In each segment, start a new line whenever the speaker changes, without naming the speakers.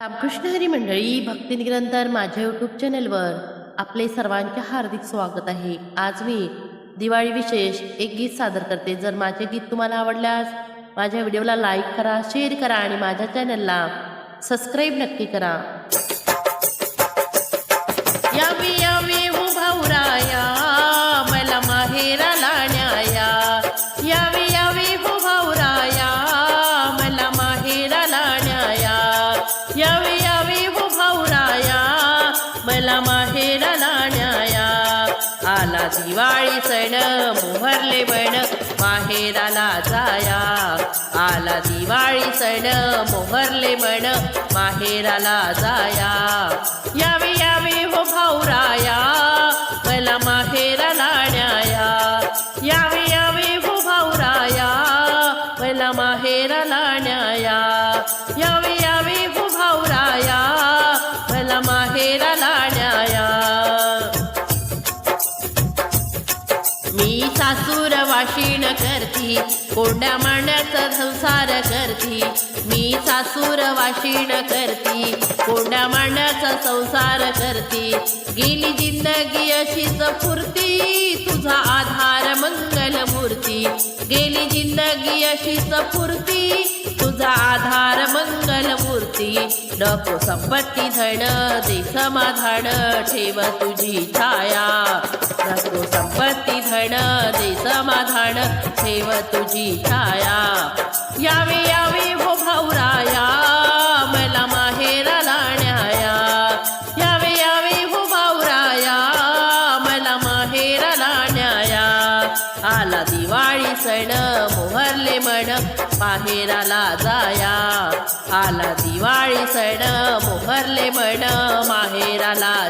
रामकृष्ण हरी मंडळी भक्ती माझ्या यूट्यूब चॅनेलवर आपले सर्वांचे हार्दिक स्वागत आहे. आज मी दिवाळी विशेष एक गीत सादर करते. जर माझे गीत तुम्हाला आवडल्यास माझ्या व्हिडिओला लाईक करा शेअर करा आणि माझ्या चॅनलला सबस्क्राईब नक्की करा. यावी यावी मला माहेराला न्याया. आला दिवाळी सण मोहरले बण माहेराला जाया. आला दिवाळी सण मोहरले बण माहेराला जाया. यावे यावे हो भाऊराया. मला माहेर कोंड्या मांड्याचा संसार करती. मी सासूर वाशिण करती. कोंड्या मांड्याचा संसार करती. गेली जिंदगी अशीच फुरती. तुझा आधार मंगल मूर्ती गेली जिंदगी अशीच सपूर्ती तुझा आधार मंगल मूर्ती नको संपत्ती धन दे समाधान ठेव तुझी छाया. नको संपत्ती धन दे समाधान ठेव तुझी छाया. आला दिवाळी सण मोहरले मन माहेराला जाया. आला दिवाळी सण मोहरले मन माहेराला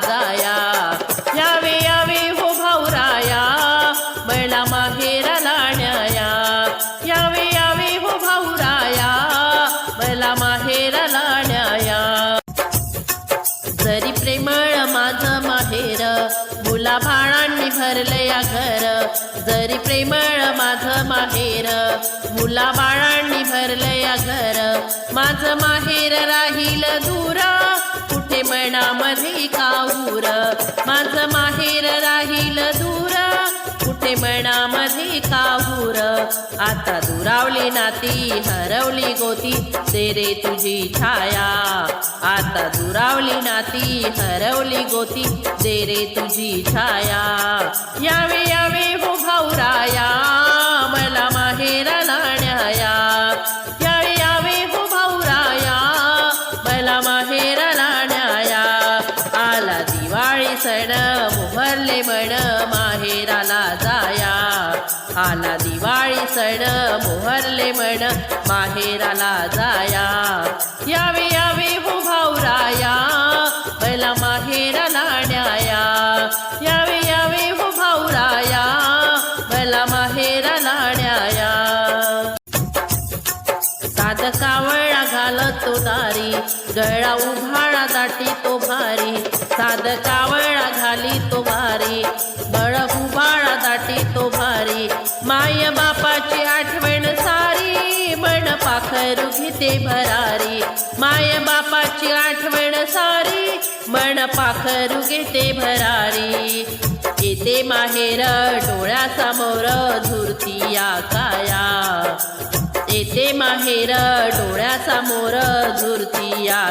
बाळांनी भरले या घर. जरी प्रेमळ माझं माहेर मुला बाळांनी भरले या घर. माझं माहेर राहील दूर. कुठे मनामध्ये काव आता दुरावली नाती हरवली गोती तेरे तुझी छाया. आता दुरावली नाती हरवली गोती तेरे तुझी छाया. यावे यावे हो भाऊराया मला माहेराला न्याया यावे यावे हो भाऊराया मला माहेराला न्याया आला दिवाळी सण मोहरले म्हण आला दिवाळी सण मोहरले म्हण माहेराला जाया. यावे यावे हो भाऊराया मला माहेराला न्याया. यावे यावे हो भाऊराया मला माहेराला न्याया. साध कावळा घालतो दारी गळा उभाळा दाटी तो भारी. साध कावळा ते भरारी. माय बापाची आठवण सारी मन पाखरू घेते भरारी. येते माहेर डोळ्यासमोर धुरती या येते माहेर डोळ्यासमोर झुरती या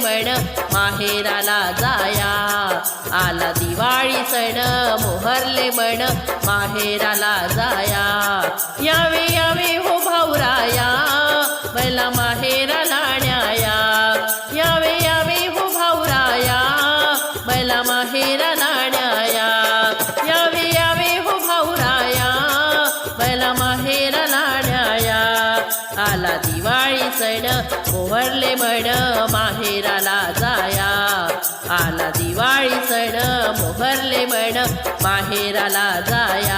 मोहरले म्हण माहेराला जाया. आला दिवाळी सण मोहरले म्हण माहेराला जाया. यावे यावे आता दिवाळी सण मोहरले म्हण माहेराला जाया. आला दिवाळी सण मोहरले म्हण माहेराला जाया.